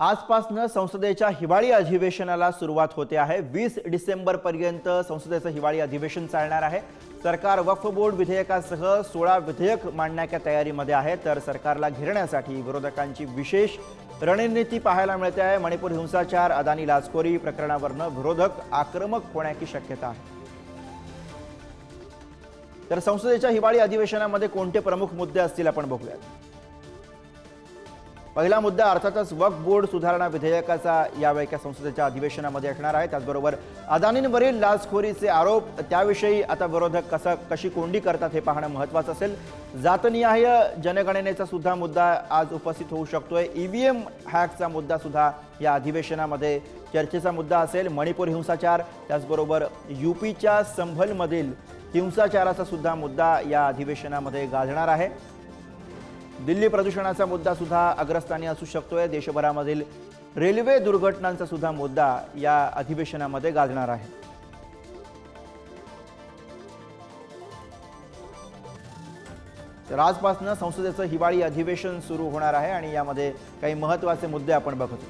आजपासनं संसदेच्या हिवाळी अधिवेशनाला सुरुवात होते आहे. वीस डिसेंबर पर्यंत संसदेचं हिवाळी अधिवेशन चालणार आहे. सरकार वक्फ बोर्ड विधेयकासह सोळा विधेयक मांडण्याच्या तयारीमध्ये आहे. तर सरकारला घेरण्यासाठी विरोधकांची विशेष रणनीती पाहायला मिळते आहे. मणिपूर हिंसाचार अदानी लाचखोरी प्रकरणावरनं विरोधक आक्रमक होण्याची शक्यता आहे. तर संसदेच्या हिवाळी अधिवेशनामध्ये कोणते प्रमुख मुद्दे असतील आपण बघूयात. पहिला मुद्दा अर्थातच वक्फ बोर्ड सुधारणा विधेयकाचा यावेळी संसदेच्या अधिवेशनामध्ये असणार आहे. त्याचबरोबर अदानींवरील लाचखोरीचे आरोप त्याविषयी आता विरोधक कसं कशी कोंडी करतात हे पाहणं महत्त्वाचं असेल. जातनिहाय जनगणनेचा सुद्धा मुद्दा आज उपस्थित होऊ शकतोय. ईव्हीएम हॅकचा मुद्दा सुद्धा या अधिवेशनामध्ये चर्चेचा मुद्दा असेल. मणिपूर हिंसाचार त्याचबरोबर युपीच्या संभलमधील हिंसाचाराचा सुद्धा मुद्दा या अधिवेशनामध्ये गाजणार आहे. दिल्ली प्रदूषणाचा मुद्दा सुद्धा अग्रस्थानी असू शकतोय. देशभरामधील रेल्वे दुर्घटनांचा सुद्धा मुद्दा या अधिवेशनामध्ये गाजणार आहे. तर आजपासून संसदेचं हिवाळी अधिवेशन सुरू होणार आहे आणि यामध्ये काही महत्त्वाचे मुद्दे आपण बघतो.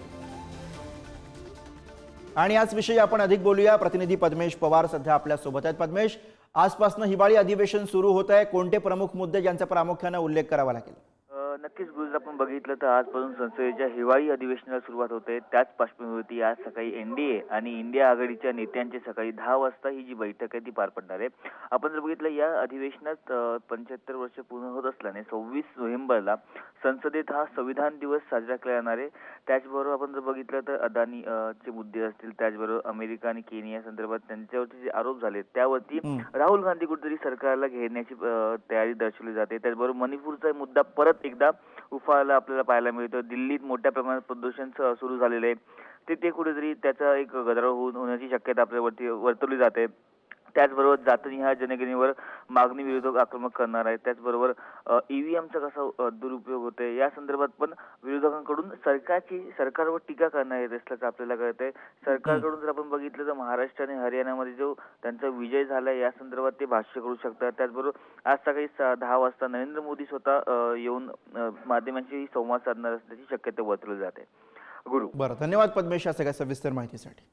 आणि याच विषयी आपण अधिक बोलूया. प्रतिनिधी पद्मेश पवार सध्या आपल्यासोबत आहेत. पद्मेश आजपासून हिवाळी अधिवेशन सुरू होत आहे कोणते प्रमुख मुद्दे ज्यांचा प्रामुख्याने उल्लेख करावा लागेल? नक्कीच गुरुज आपण बघितलं तर आजपासून संसदेच्या हिवाळी अधिवेशनाला सुरुवात होते. त्याच पार्श्वभूमीवरती आज सकाळी एनडीए आणि इंडिया आघाडीच्या नेत्यांची सकाळी दहा वाजता ही जी बैठक आहे ती पार पडणार आहे. आपण जर बघितलं या अधिवेशनात पंच्याहत्तर वर्ष पूर्ण होत असल्याने सव्वीस नोव्हेंबरला संसदेत हा संविधान दिवस साजरा केला जाणार आहे. त्याचबरोबर आपण जर बघितलं तर अदानी चे मुद्दे असतील त्याचबरोबर अमेरिका आणि केनिया संदर्भात त्यांच्यावरती जे आरोप झाले त्यावरती. राहुल गांधी कुठेतरी सरकारला घेण्याची तयारी दर्शवली जाते. त्याचबरोबर मणिपूरचा मुद्दा परत एकदा उफाळाला आपल्याला पाहायला मिळतो. दिल्लीत मोठ्या प्रमाणात प्रदूषण सुरू झालेलं आहे. ते ते कुठेतरी त्याचा एक गदारोळ होऊन होण्याची शक्यता आपल्यावरती वर्तवली जाते. त्याचबरोबर जातनिहाय जनगणनेवर मागणी विरोधक आक्रमक करणार आहे. त्याचबरोबर ईव्हीएमचा कसा दुरुपयोग होतोय या संदर्भात पण विरोधकांकडून सरकारची सरकारवर टीका करण्यात येत असल्याचं आपल्याला कळत आहे सरकारकडून जर आपण बघितलं तर महाराष्ट्र आणि हरियाणामध्ये जो त्यांचा विजय झालाय या संदर्भात ते भाष्य करू शकतात. त्याचबरोबर आज सकाळी सा- दहा वाजता नरेंद्र मोदी स्वतः येऊन माध्यमांशी संवाद साधणार असल्याची शक्यता वर्तवली जाते. गुरु. बरं धन्यवाद पद्मेश या सगळ्या सविस्तर माहितीसाठी.